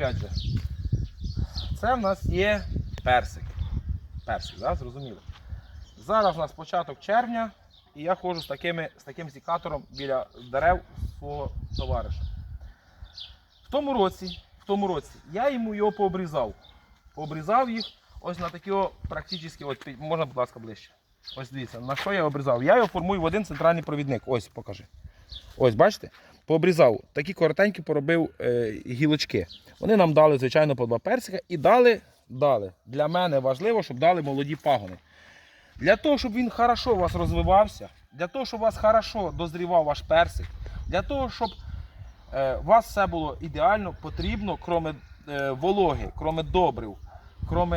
опять же. Це в нас є персик. Персик, да? зрозуміло. Зараз у нас початок червня, і я ходжу з, такими, з таким сікатором біля дерев свого товариша. В тому році, в тому році я йому його пообрізав. Пообрізав їх ось на такі практично, можна, будь ласка, ближче. Ось дивіться, на що я обрізав. Я його формую в один центральний провідник. Ось покажи. Ось, бачите? Пообрізав. Такі коротенькі поробив е, гілочки. Вони нам дали, звичайно, по два персика і дали, дали. Для мене важливо, щоб дали молоді пагони. Для того, щоб він хорошо у вас розвивався, для того, щоб у вас хорошо дозрівав ваш персик, для того, щоб е, у вас все було ідеально, потрібно, крім е, вологи, крім добрив, крім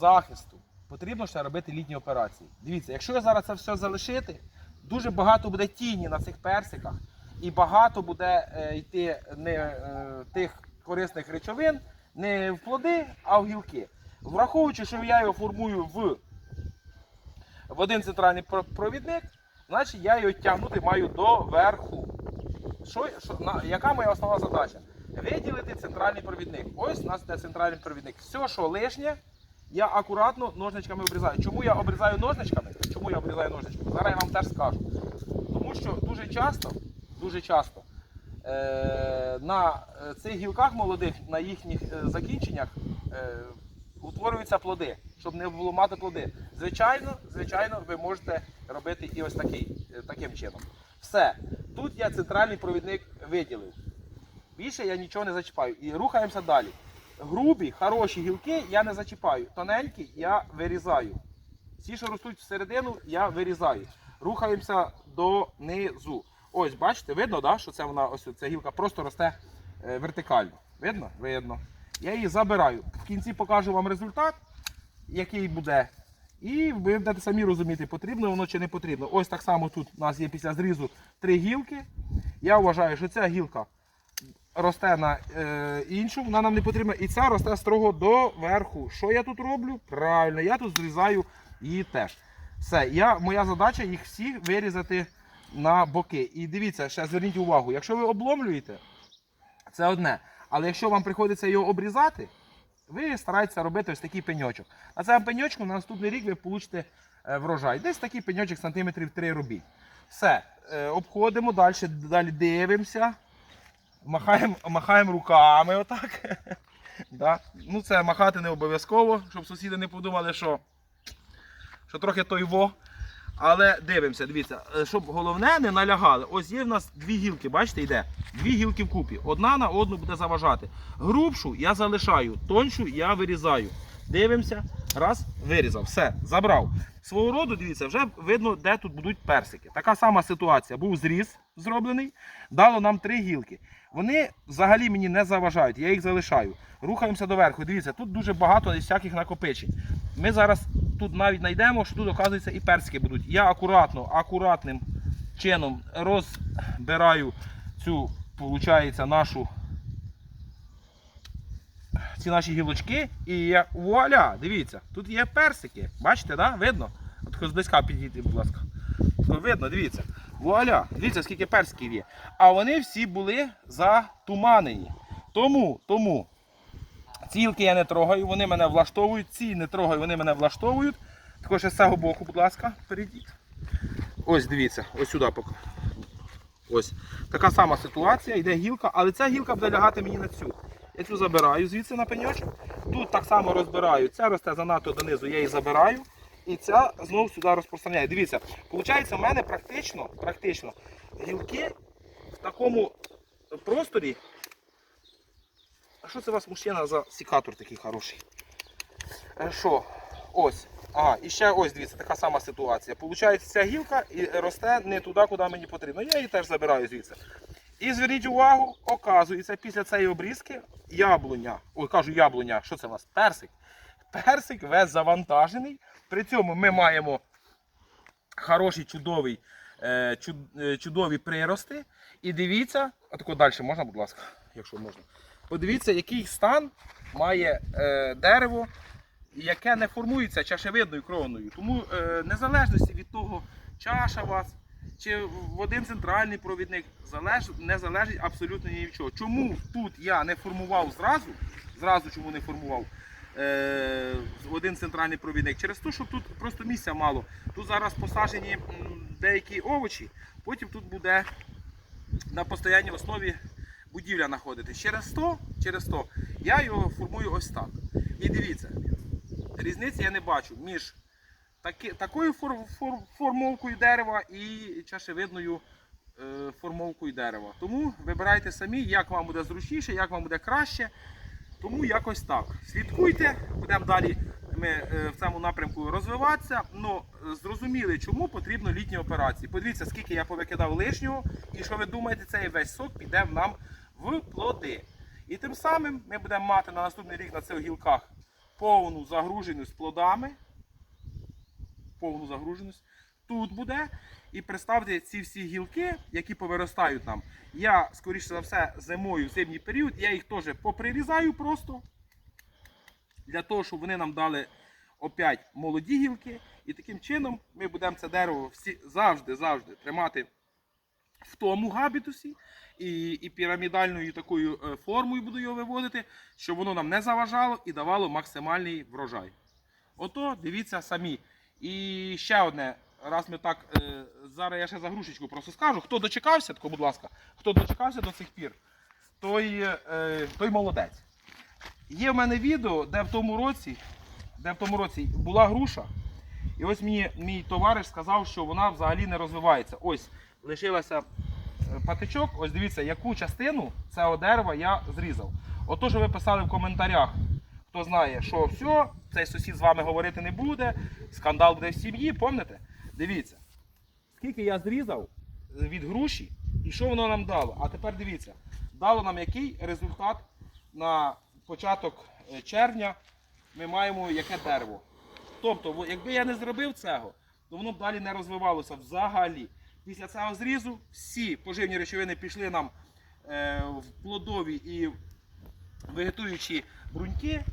захисту, потрібно ще робити літні операції. Дивіться, якщо я зараз це все залишити, дуже багато буде тіні на цих персиках, і багато буде е, йти не е, тих корисних речовин не в плоди, а в гілки. Враховуючи, що я його формую в, в один центральний провідник, значить я його тягнути маю до верху. Що, що, яка моя основна задача? Виділити центральний провідник. Ось у нас це центральний провідник. Все, що лишнє, я акуратно ножничками обрізаю. Чому я обрізаю ножничками? Чому я обрізаю ножничками? Зараз я вам теж скажу. Тому що дуже часто, дуже часто е, на е, цих гілках молодих, на їхніх е, закінченнях е, утворюються плоди, щоб не вламати плоди. Звичайно, звичайно, ви можете робити і ось такий, е, таким чином. Все. Тут я центральний провідник виділив. Більше я нічого не зачіпаю. І рухаємося далі. Грубі, хороші гілки я не зачіпаю. Тоненькі я вирізаю. Ці, що ростуть всередину, я вирізаю. Рухаємося донизу. Ось, бачите, видно, да, що це вона, ось ця гілка просто росте е, вертикально. Видно? Видно. Я її забираю. В кінці покажу вам результат, який буде. І ви будете самі розуміти, потрібно воно чи не потрібно. Ось так само тут у нас є після зрізу три гілки. Я вважаю, що ця гілка росте на е, іншу, вона нам не потрібна. І ця росте строго до верху. Що я тут роблю? Правильно, я тут зрізаю її теж. Все, я, моя задача їх всіх вирізати на боки. І дивіться, ще зверніть увагу, якщо ви обломлюєте, це одне. Але якщо вам приходиться його обрізати, ви стараєтеся робити ось такий пеньочок. На цьому пеньочку на наступний рік ви получите е, врожай. Десь такий пеньочок сантиметрів 3 робіть. Все, е, обходимо далі, далі дивимося. Махаємо, махаємо руками отак. да. Ну це махати не обов'язково, щоб сусіди не подумали, що, що трохи той во. Але дивимося, дивіться, е, щоб головне не налягали. Ось є в нас дві гілки, бачите, йде. Дві гілки вкупі. Одна на одну буде заважати. Грубшу я залишаю, тоншу я вирізаю. Дивимося, раз, вирізав. Все, забрав. Свого роду, дивіться, вже видно, де тут будуть персики. Така сама ситуація. Був зріз зроблений, дало нам три гілки. Вони взагалі мені не заважають, я їх залишаю. Рухаємося доверху. Дивіться, тут дуже багато всяких накопичень. Ми зараз тут навіть знайдемо, що тут, оказується, і персики будуть. Я акуратно, акуратним чином розбираю цю, виходить, нашу ці наші гілочки. І я, вуаля, дивіться, тут є персики. Бачите, да? видно? От хоч близька підійти, будь ласка. Видно, дивіться. Вуаля, дивіться, скільки персиків є. А вони всі були затуманені. Тому, тому ці гілки я не трогаю, вони мене влаштовують, ці не трогаю, вони мене влаштовують. Також з цього боку, будь ласка, перейдіть. Ось дивіться, ось сюди поки. Ось. Така сама ситуація, йде гілка, але ця гілка буде лягати мені на цю. Я цю забираю звідси на пеньочок. Тут так само розбираю. Ця росте занадто донизу, я її забираю. І ця знову сюди розпространяю. Дивіться, виходить, в мене практично, практично гілки в такому просторі. Що це у вас мужчина за сікатор такий хороший? Е, Що? Ось. А, і ще ось дивіться, така сама ситуація. Получається, ця гілка і росте не туди, куди мені потрібно. Я її теж забираю звідси. І зверніть увагу, оказується, після цієї обрізки яблуня. Ой, кажу яблуня, що це у нас? Персик. Персик весь завантажений. При цьому ми маємо хороший, чудовий, е, чуд- е, чудові прирости. І дивіться, а тако далі можна, будь ласка, якщо можна. Подивіться, який стан має е, дерево, яке не формується чашевидною кроною. Тому е, незалежності від того, чаша у вас чи в один центральний провідник, залеж, не залежить абсолютно ні від чого. Чому тут я не формував зразу, зразу чому не формував е, один центральний провідник? Через те, що тут просто місця мало. Тут зараз посаджені деякі овочі, потім тут буде на постійній основі будівля знаходитись. Через 100, через 100 я його формую ось так. І дивіться, різниці я не бачу між таки, такою фор, фор, формовкою дерева і чашевидною е, формовкою дерева. Тому вибирайте самі, як вам буде зручніше, як вам буде краще. Тому якось так. Слідкуйте, будемо далі ми е, в цьому напрямку розвиватися. Ну, е, зрозуміли, чому потрібно літні операції. Подивіться, скільки я повикидав лишнього, і що ви думаєте, цей весь сок піде нам в плоди. І тим самим ми будемо мати на наступний рік на цих гілках повну загруженість плодами. Повну загруженість. Тут буде. І представте ці всі гілки, які повиростають нам. Я, скоріше за все, зимою, в зимній період, я їх теж поприрізаю просто. Для того, щоб вони нам дали опять молоді гілки. І таким чином ми будемо це дерево всі завжди, завжди тримати в тому габітусі і, і пірамідальною такою е, формою буду його виводити, щоб воно нам не заважало і давало максимальний врожай. Ото дивіться самі. І ще одне, раз ми так, е, зараз я ще за грушечку просто скажу. Хто дочекався, тако, будь ласка, хто дочекався до цих пір, той, е, той молодець. Є в мене відео, де в тому році, де в тому році була груша. І ось мені мій товариш сказав, що вона взагалі не розвивається. Ось лишилася е, патичок. Ось дивіться, яку частину цього дерева я зрізав. Ото, що ви писали в коментарях, хто знає, що все, цей сусід з вами говорити не буде, скандал буде в сім'ї, пам'ятаєте? Дивіться, скільки я зрізав від груші і що воно нам дало. А тепер дивіться, дало нам який результат на початок е, червня ми маємо яке дерево. Тобто, якби я не зробив цього, то воно б далі не розвивалося взагалі. Після цього зрізу всі поживні речовини пішли нам е, в плодові і вегетуючі бруньки.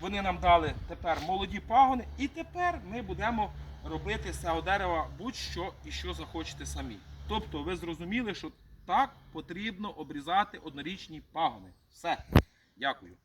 Вони нам дали тепер молоді пагони, і тепер ми будемо робити з цього дерева будь-що і що захочете самі. Тобто ви зрозуміли, що так потрібно обрізати однорічні пагони. Все. Дякую.